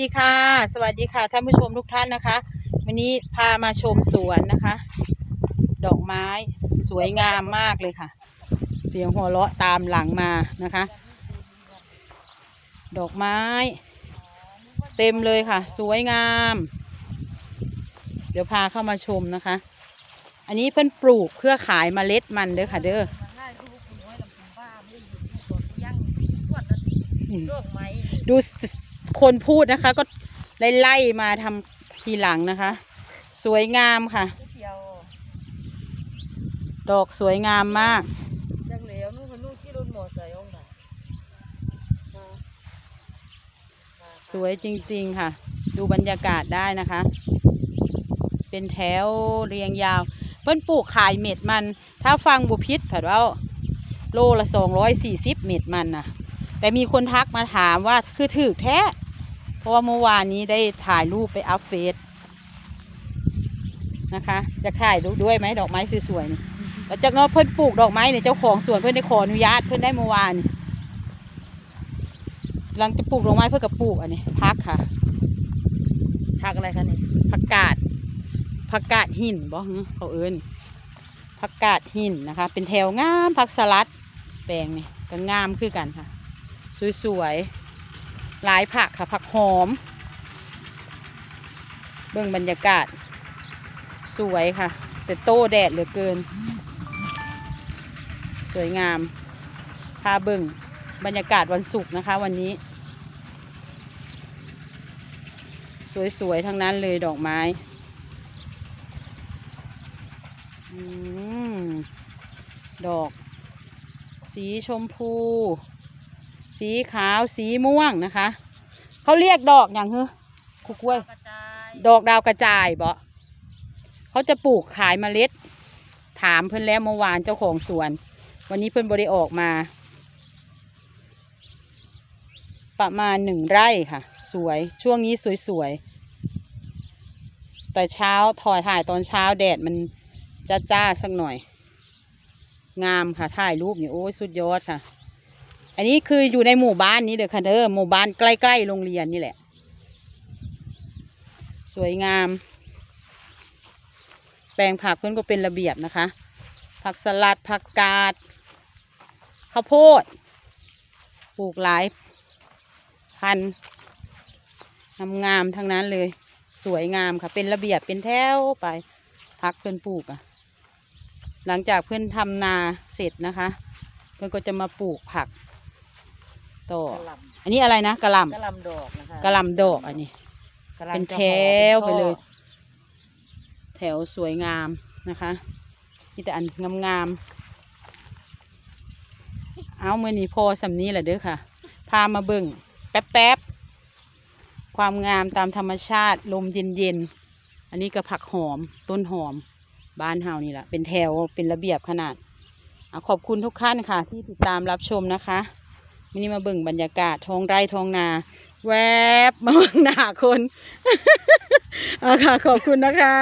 ดีค่ะ สวัสดีค่ะท่านผู้ชมทุกท่านนะคะ วันนี้พามาชมสวนนะคะ ดอกไม้สวยงามมากเลยค่ะ เสียงหัวเราะตามหลังมานะคะ ดอกไม้ เต็มเลยค่ะ สวยงาม เดี๋ยวพาเข้ามาชมนะคะ อันนี้เพิ่นปลูกเพื่อขายเมล็ดมันเด้อค่ะ เด้ออืมดูส คนพูดนะคะ ก็ไล่ไล่ๆมาทำทีหลังนะคะ สวยงามค่ะ ดอกสวยงามมากจังเหลวนู่นคนนู่นที่รถมอไซค์องค์ไหนสวยจริง ๆ ค่ะ ดูบรรยากาศได้นะคะ เป็นแถวเรียงยาว เพิ่นปลูกขายเม็ดมัน ถ้าฟังบุพิษผัดว่าโลละสองร้อยสี่สิบเม็ดมันนะ แต่มีคนทักมาถามว่าคือถือแท้ เพราะว่าเมื่อวานนี้ได้ถ่ายรูปไปอัพเฟซนะคะ จะถ่ายรูปด้วยไหมดอกไม้สวยๆนี่แล้วจากนั้นเพิ่นปลูกดอกไม้เนี่ยเจ้าของสวนเพิ่นได้ขออนุญาตเพิ่นได้เมื่อวานนี่หลังจะปลูกดอกไม้เพื่อกับปลูกอันนี้พักค่ะทักอะไรคะนี่ผักกาดผักกาดหินบ่ฮึเขาเอิ้นผักกาดหินนะคะ เป็นแถวงามผักสลัดแปลงนี่ก็งามคือกันค่ะ สวยๆหลายผักค่ะผักหอม เบื้องบรรยากาศ สวยค่ะ แต่โต้แดดเหลือเกิน สวยงามพาเบิ่งบรรยากาศวันศุกร์นะคะ วันนี้ สวยๆทั้งนั้นเลยดอกไม้ดอก สีชมพู สีขาวสีม่วงนะคะ เขาเรียกดอกอย่างเฮ้คุกล้วยกระจายดอกดาวกระจายบ่เขาจะปลูกขายเมล็ด ถามเพิ่นแล้วเมื่อวานเจ้าของสวน วันนี้เพิ่นบริออกมา ประมาณหนึ่งไร่ค่ะ สวยช่วงนี้สวยๆ แต่เช้าถอยถ่ายตอนเช้าแดดมันจ้าจ้าๆสักหน่อย งามค่ะถ่ายรูปนี่โอ้ยสุดยอดค่ะ อันนี้คืออยู่ในหมู่บ้านนี้เด้อค่ะเด้อหมู่บ้านใกล้ๆโรงเรียนนี่แหละ สวยงาม แปลงผักเพื่อนก็เป็นระเบียบนะคะ ผักสลัดผักกาดข้าวโพดปลูกหลายพันธุ์งามๆทั้งนั้นเลย สวยงามค่ะ เป็นระเบียบเป็นแถวไปพักเพื่อนปลูกอะ่ะ หลังจากเพื่อนทำนาเสร็จนะคะ เพื่อนก็จะมาปลูกผัก ต่อกระหลอันนี้อะไรนะกระหำกระล่ำหลำดอกนะคะกระหล่ำดอกอันนี้กระหล่ำเป็นจะแถห่อวไปเลยท่อแถวสวยงามนะคะมีแต่อันงามๆ เอาเมื่อนี้พอสำนี้แหละเด้อค่ะ พามาเบิ่งแป๊บๆ ความงามตามธรรมชาติลมเย็นๆ อันนี้ก็ผักหอมต้นหอม บ้านเฮานี่แหละเป็นแถวเป็นระเบียบขนาดอะขอบคุณทุกท่านค่ะ ที่ติดตามรับชมนะคะ มินี่มาเบิ่งบรรยากาศท้องไร่ท้องนา แวบมาเบิ่งหน้าคนอะค่ะ ขอบคุณนะคะ